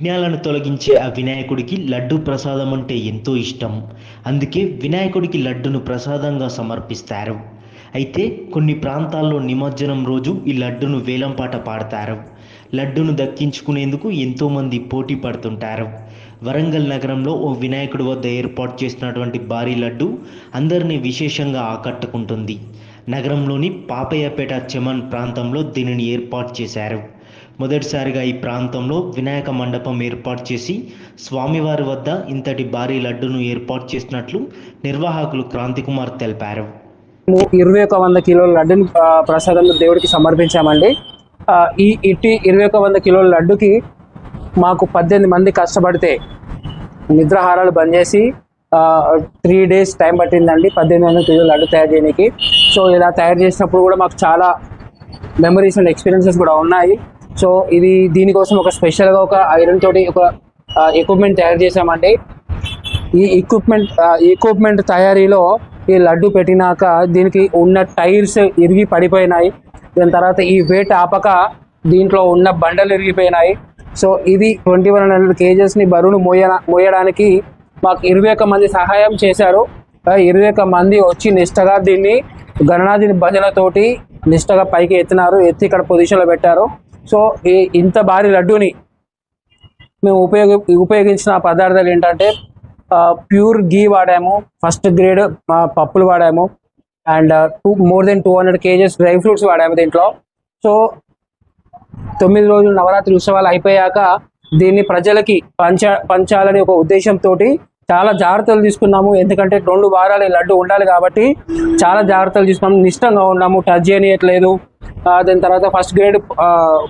విఘ్నాలను తొలగించే ఆ వినాయకుడికి లడ్డు ప్రసాదం అంటే ఎంతో ఇష్టం. అందుకే వినాయకుడికి లడ్డును ప్రసాదంగా సమర్పిస్తారు. అయితే కొన్ని ప్రాంతాల్లో నిమజ్జనం రోజు ఈ లడ్డును వేలంపాట పాడతారు. లడ్డును దక్కించుకునేందుకు ఎంతోమంది పోటీ పడుతుంటారు. వరంగల్ నగరంలో ఓ వినాయకుడి వద్ద ఏర్పాటు చేసినటువంటి భారీ లడ్డు అందరినీ విశేషంగా ఆకట్టుకుంటుంది. నగరంలోని పాపయ్యపేట చెమన్ ప్రాంతంలో దీనిని ఏర్పాటు చేశారు. మొదటిసారిగా ఈ ప్రాంతంలో వినాయక మండపం ఏర్పాటు చేసి స్వామివారి వద్ద ఇంతటి భారీ లడ్డును ఏర్పాటు చేసినట్లు నిర్వాహకులు క్రాంతికుమార్ తెలిపారు. ఇరవై ఒక వంద కిలోల లడ్డుని ప్రసాదంలో దేవుడికి సమర్పించామండి. ఈ ఇట్టి ఇరవై ఒక వంద కిలోల లడ్డుకి మాకు పద్దెనిమిది మంది కష్టపడితే నిద్రాహారాలు బంద్ చేసి త్రీ డేస్ టైం పట్టిందండి. పద్దెనిమిది వందల కిలోల లడ్డు తయారు చేయడానికి. సో ఇలా తయారు చేసినప్పుడు కూడా మాకు చాలా మెమరీస్ అండ్ ఎక్స్పీరియన్సెస్ కూడా ఉన్నాయి. సో ఇది దీనికోసం ఒక స్పెషల్గా ఒక ఐరన్ తోటి ఒక ఎక్విప్మెంట్ తయారు చేసామండి ఈ ఎక్విప్మెంట్ ఎక్విప్మెంట్ తయారీలో ఈ లడ్డు పెట్టినాక దీనికి ఉన్న టైర్స్ ఇరిగి పడిపోయినాయి. దాని తర్వాత ఈ వెయిట్ ఆపక దీంట్లో ఉన్న బండలు ఇరిగిపోయినాయి. సో ఇది ట్వంటీ వన్ హండ్రెడ్ కేజెస్ని బరువును మోయ మోయడానికి మాకు ఇరవై ఒక్క మంది సహాయం చేశారు. ఇరవై ఒక్క మంది వచ్చి నిష్టగా దీన్ని గణనాథుని భజనతోటి నిష్టగా పైకి ఎత్తినారు ఎత్తి ఇక్కడ పొజిషన్లో పెట్టారు. సో ఈ ఇంత భారీ లడ్డుని మేము ఉపయోగ ఉపయోగించిన పదార్థాలు ఏంటంటే ప్యూర్ గీ వాడాము ఫస్ట్ గ్రేడ్ పప్పులు వాడాము and two more then two hundred KGs dry fruits వాడాము దీంట్లో. సో తొమ్మిది రోజులు నవరాత్రి ఉత్సవాలు అయిపోయాక దీన్ని ప్రజలకి పంచ పంచాలని ఒక ఉద్దేశంతో చాలా జాగ్రత్తలు తీసుకున్నాము. ఎందుకంటే రెండు వారాలు లడ్డు ఉండాలి కాబట్టి చాలా జాగ్రత్తలు తీసుకున్నాము. నిష్టంగా ఉన్నాము. టచ్ చేయనియట్లేదు. దాని తర్వాత ఫస్ట్ గ్రేడ్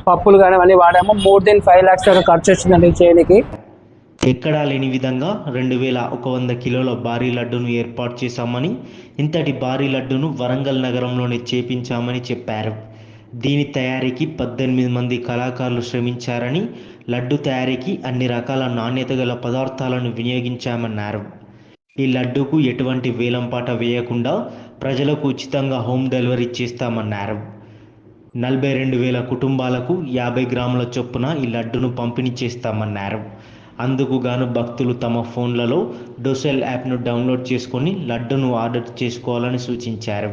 పప్పులు కానీ అవన్నీ వాడాము. మోర్ దెన్ ఫైవ్ ల్యాక్స్ దాకా ఖర్చు వచ్చిందండి చేయడానికి ఎక్కడా లేని విధంగా రెండు వేల ఒక వంద కిలోల భారీ లడ్డును ఏర్పాటు చేశామని ఇంతటి భారీ లడ్డును వరంగల్ నగరంలోనే చేపించామని చెప్పారు. దీని తయారీకి పద్దెనిమిది మంది కళాకారులు శ్రమించారని లడ్డు తయారీకి అన్ని రకాల నాణ్యత గల పదార్థాలను వినియోగించామన్నారు. ఈ లడ్డుకు ఎటువంటి వేలంపాట వేయకుండా ప్రజలకు ఉచితంగా హోమ్ డెలివరీ చేస్తామన్నారు. నలభై రెండు వేల కుటుంబాలకు యాభై గ్రాముల చొప్పున ఈ లడ్డును పంపిణీ చేస్తామన్నారు. అందుకు గాను భక్తులు తమ ఫోన్లలో డోసెల్ యాప్ను డౌన్లోడ్ చేసుకొని లడ్డును ఆర్డర్ చేసుకోవాలని సూచించారు.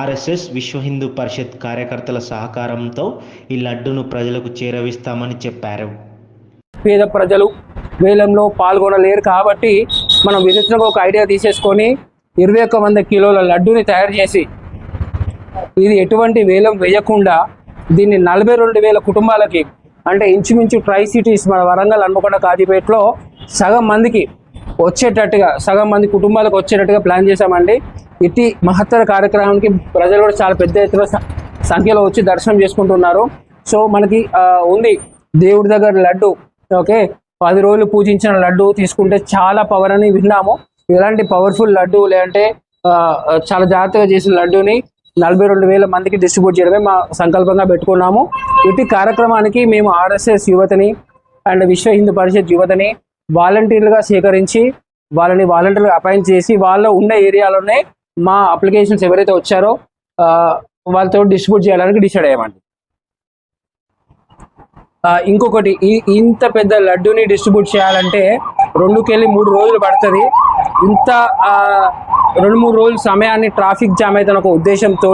ఆర్ఎస్ఎస్ విశ్వ హిందూ పరిషత్ కార్యకర్తల సహకారంతో ఈ లడ్డును ప్రజలకు చేరవిస్తామని చెప్పారు. పేద ప్రజలు వేలంలో పాల్గొనలేరు కాబట్టి మనం వినూత్నంగా ఒక ఐడియా తీసేసుకొని ఇరవై ఒక్క వంద కిలోల లడ్డూని తయారు చేసి ఇది ఎటువంటి వేలం వేయకుండా దీన్ని నలభై రెండు వేల కుటుంబాలకి అంటే ఇంచుమించు ట్రై సిటీస్ మన వరంగల్ హన్మకొండ కాజీపేటలో సగం మందికి వచ్చేటట్టుగా సగం మంది కుటుంబాలకు వచ్చేటట్టుగా ప్లాన్ చేశామండి. ఇట్టి మహత్తర కార్యక్రమానికి ప్రజలు కూడా చాలా పెద్ద ఎత్తున సంఖ్యలో వచ్చి దర్శనం చేసుకుంటున్నారు. సో మనకి ఉంది దేవుడి దగ్గర లడ్డు ఓకే? పది రోజులు పూజించిన లడ్డు తీసుకుంటే చాలా పవర్ అని విన్నాము. ఇలాంటి పవర్ఫుల్ లడ్డు లేదంటే చాలా జాగ్రత్తగా చేసిన లడ్డుని నలభై రెండు వేల మందికి డిస్ట్రిబ్యూట్ చేయడమే మా సంకల్పంగా పెట్టుకున్నాము. ఇటు కార్యక్రమానికి మేము ఆర్ఎస్ఎస్ యువతని అండ్ విశ్వ హిందూ పరిషత్ యువతని వాలంటీర్లుగా సేకరించి వాళ్ళని వాలంటీర్లు అపాయింట్ చేసి వాళ్ళ ఉన్న ఏరియాలోనే మా అప్లికేషన్స్ ఎవరైతే వచ్చారో వాళ్ళతో డిస్ట్రిబ్యూట్ చేయడానికి డిసైడ్ అయ్యామండి. ఇంకొకటి ఈ ఇంత పెద్ద లడ్డూని డిస్ట్రిబ్యూట్ చేయాలంటే రెండుకెళ్ళి మూడు రోజులు పడుతుంది. ఇంత రెండు మూడు రోజుల సమయాన్ని ట్రాఫిక్ జామ్ అయితే ఒక ఉద్దేశంతో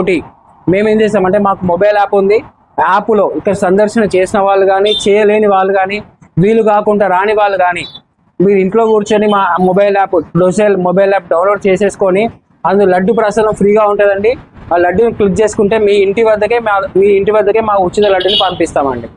మేము ఏం చేసామంటే మాకు మొబైల్ యాప్ ఉంది. యాప్లో ఇక్కడ సందర్శన చేసిన వాళ్ళు కానీ చేయలేని వాళ్ళు కానీ వీలు కాకుండా రాని వాళ్ళు కానీ మీరు ఇంట్లో కూర్చొని మా మొబైల్ యాప్ డొసెల్ మొబైల్ యాప్ డౌన్లోడ్ చేసేసుకొని అందులో లడ్డు ప్రసాదం ఫ్రీగా ఉంటుందండి. ఆ లడ్డూని క్లిక్ చేసుకుంటే మీ ఇంటి వద్దకే మా మీ ఇంటి వద్దకే మా ఉచిత లడ్డుని పంపిస్తామండి.